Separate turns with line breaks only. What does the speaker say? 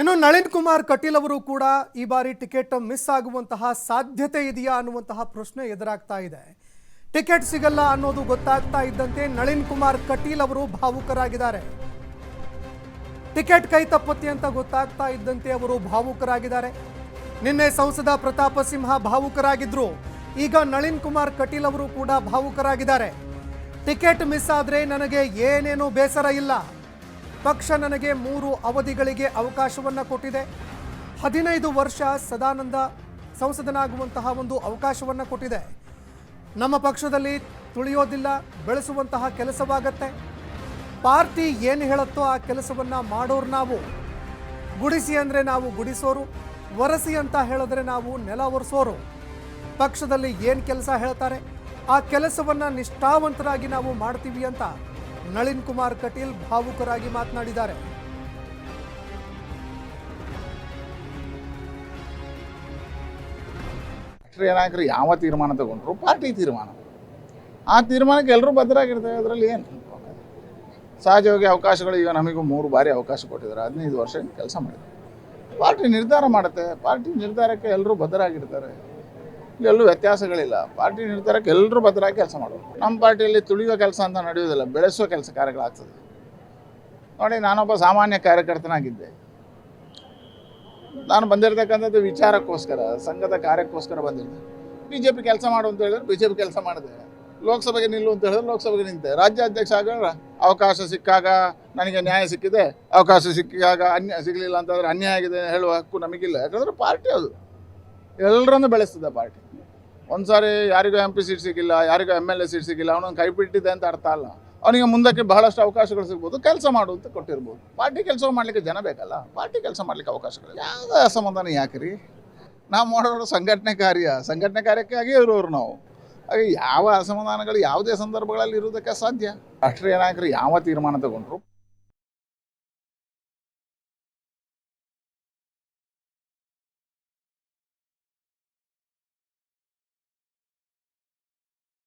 ಇನ್ನು ನಳಿನ್ ಕುಮಾರ್ ಕಟೀಲ್ ಅವರು ಕೂಡ ಈ ಬಾರಿ ಟಿಕೆಟ್ ಮಿಸ್ ಆಗುವಂತಹ ಸಾಧ್ಯತೆ ಇದೆಯಾ ಅನ್ನುವಂತಹ ಪ್ರಶ್ನೆ ಎದುರಾಗ್ತಾ ಇದೆ. ಟಿಕೆಟ್ ಸಿಗಲ್ಲ ಅನ್ನೋದು ಗೊತ್ತಾಗ್ತಾ ಇದ್ದಂತೆ ನಳಿನ್ ಕುಮಾರ್ ಕಟೀಲ್ ಅವರು ಭಾವುಕರಾಗಿದ್ದಾರೆ. ಟಿಕೆಟ್ ಕೈ ತಪ್ಪುತ್ತೆ ಅಂತ ಗೊತ್ತಾಗ್ತಾ ಇದ್ದಂತೆ ಅವರು ಭಾವುಕರಾಗಿದ್ದಾರೆ. ನಿನ್ನೆ ಸಂಸದ ಪ್ರತಾಪ ಸಿಂಹ ಭಾವುಕರಾಗಿದ್ರು. ಈಗ ನಳಿನ್ ಕುಮಾರ್ ಕಟೀಲ್ ಅವರು ಕೂಡ ಭಾವುಕರಾಗಿದ್ದಾರೆ. ಟಿಕೆಟ್ ಮಿಸ್ ಆದ್ರೆ ನನಗೆ ಏನೇನು ಬೇಸರ ಇಲ್ಲ. ಪಕ್ಷ ನನಗೆ ಮೂರು ಅವಧಿಗಳಿಗೆ ಅವಕಾಶವನ್ನು ಕೊಟ್ಟಿದೆ. ಹದಿನೈದು ವರ್ಷ ಸದಾನಂದ ಸಂಸದನಾಗುವಂತಹ ಒಂದು ಅವಕಾಶವನ್ನು ಕೊಟ್ಟಿದೆ. ನಮ್ಮ ಪಕ್ಷದಲ್ಲಿ ತುಳಿಯೋದಿಲ್ಲ, ಬೆಳೆಸುವಂತಹ ಕೆಲಸವಾಗತ್ತೆ. ಪಾರ್ಟಿ ಏನು ಹೇಳುತ್ತೋ ಆ ಕೆಲಸವನ್ನು ಮಾಡೋರು ನಾವು. ಗುಡಿಸಿ ಅಂದರೆ ನಾವು ಗುಡಿಸೋರು ಒರೆಸಿ ಅಂತ ಹೇಳಿದ್ರೆ ನಾವು ನೆಲ ಒರೆಸೋರು. ಪಕ್ಷದಲ್ಲಿ ಏನು ಕೆಲಸ ಹೇಳ್ತಾರೆ, ಆ ಕೆಲಸವನ್ನು ನಿಷ್ಠಾವಂತರಾಗಿ ನಾವು ಮಾಡ್ತೀವಿ ಅಂತ ನಳಿನ್ ಕುಮಾರ್ ಕಟೀಲ್ ಭಾವುಕರಾಗಿ ಮಾತನಾಡಿದ್ದಾರೆ.
ರಾಷ್ಟ್ರೀಯ ನಾಯಕರು ಯಾವ ತೀರ್ಮಾನ ತಗೊಂಡ್ರು ಪಾರ್ಟಿ ತೀರ್ಮಾನ. ಆ ತೀರ್ಮಾನಕ್ಕೆ ಎಲ್ಲರೂ ಬದ್ಧರಾಗಿರ್ತೇವೆ ಅದರಲ್ಲಿ ಏನು ಸಹಜವಾಗಿ ಅವಕಾಶಗಳು ಈಗ ನಮಗೂ ಮೂರು ಬಾರಿ ಅವಕಾಶ ಕೊಟ್ಟಿದ್ದಾರೆ. ಹದಿನೈದು ವರ್ಷ ಕೆಲಸ ಮಾಡಿದ್ದಾರೆ. ಪಾರ್ಟಿ ನಿರ್ಧಾರ ಮಾಡುತ್ತೆ. ಪಾರ್ಟಿ ನಿರ್ಧಾರಕ್ಕೆ ಎಲ್ಲರೂ ಬದ್ಧರಾಗಿರ್ತಾರೆ ಎಲ್ಲೂ ವ್ಯತ್ಯಾಸಗಳಿಲ್ಲ. ಪಾರ್ಟಿ ನಿರ್ಧಾರಕ್ಕೆ ಎಲ್ಲರೂ ಭದ್ರಾಗಿ ಕೆಲಸ ಮಾಡೋದು ನಮ್ಮ ಪಾರ್ಟಿಯಲ್ಲಿ ತುಳಿಯುವ ಕೆಲಸ ಅಂತ ನಡೆಯೋದಿಲ್ಲ ಬೆಳೆಸುವ ಕೆಲಸ ಕಾರ್ಯಗಳಾಗ್ತದೆ. ನೋಡಿ, ನಾನೊಬ್ಬ ಸಾಮಾನ್ಯ ಕಾರ್ಯಕರ್ತನಾಗಿದ್ದೆ. ನಾನು ಬಂದಿರತಕ್ಕಂಥದ್ದು ವಿಚಾರಕ್ಕೋಸ್ಕರ, ಸಂಘದ ಕಾರ್ಯಕ್ಕೋಸ್ಕರ ಬಂದಿದ್ದೆ. ಬಿ ಜೆ ಪಿ ಕೆಲಸ ಮಾಡು ಅಂತ ಹೇಳಿದ್ರೆ ಬಿ ಜೆ ಪಿ ಕೆಲಸ ಮಾಡಿದೆ. ಲೋಕಸಭೆಗೆ ನಿಲ್ಲು ಅಂತ ಹೇಳಿದ್ರೆ ಲೋಕಸಭೆಗೆ ನಿಂತೆ. ರಾಜ್ಯಾಧ್ಯಕ್ಷ ಆಗ ಅವಕಾಶ ಸಿಕ್ಕಾಗ ನನಗೆ ನ್ಯಾಯ ಸಿಕ್ಕಿದೆ. ಅವಕಾಶ ಸಿಕ್ಕಾಗ ಅನ್ಯ, ಸಿಗಲಿಲ್ಲ ಅಂತಂದ್ರೆ ಅನ್ಯಾಯ ಆಗಿದೆ ಹೇಳುವ ಹಕ್ಕು ನಮಗಿಲ್ಲ. ಯಾಕಂದ್ರೆ ಪಾರ್ಟಿ ಅದು. ಎಲ್ಲರನ್ನು ಬೆಳೆಸ್ತದೆ ಪಾರ್ಟಿ. ಒಂದು ಸಾರಿ ಯಾರಿಗೂ ಎಂ ಪಿ ಸೀಟ್ ಸಿಕ್ಕಿಲ್ಲ, ಯಾರಿಗೂ ಎಂ ಎಲ್ ಎ ಸೀಟ್ ಸಿಗಿಲ್ಲ ಅವನೊಂದು ಕೈ ಬಿಟ್ಟಿದೆ ಅಂತ ಅರ್ಥ ಅಲ್ಲ. ಅವನಿಗೆ ಮುಂದಕ್ಕೆ ಬಹಳಷ್ಟು ಅವಕಾಶಗಳು ಸಿಗ್ಬೋದು, ಕೆಲಸ ಮಾಡು ಅಂತ ಕೊಟ್ಟಿರ್ಬೋದು. ಪಾರ್ಟಿ ಕೆಲಸ ಮಾಡಲಿಕ್ಕೆ ಜನ ಬೇಕಲ್ಲ, ಪಾರ್ಟಿ ಕೆಲಸ ಮಾಡಲಿಕ್ಕೆ ಅವಕಾಶಗಳು ಯಾವ ಅಸಮಾಧಾನ ಯಾಕ್ರಿ? ನಾವು ಮಾಡೋರು ಸಂಘಟನೆ ಕಾರ್ಯ ಸಂಘಟನೆ ಕಾರ್ಯಕ್ಕಾಗಿ ಇರೋರು ನಾವು. ಹಾಗೆ ಯಾವ ಅಸಮಾಧಾನಗಳು ಯಾವುದೇ ಸಂದರ್ಭಗಳಲ್ಲಿ ಇರುವುದಕ್ಕೆ ಸಾಧ್ಯ ರಾಷ್ಟ್ರೀಯ ನಾಯಕರು ಯಾವ ತೀರ್ಮಾನ ತಗೊಂಡ್ರು?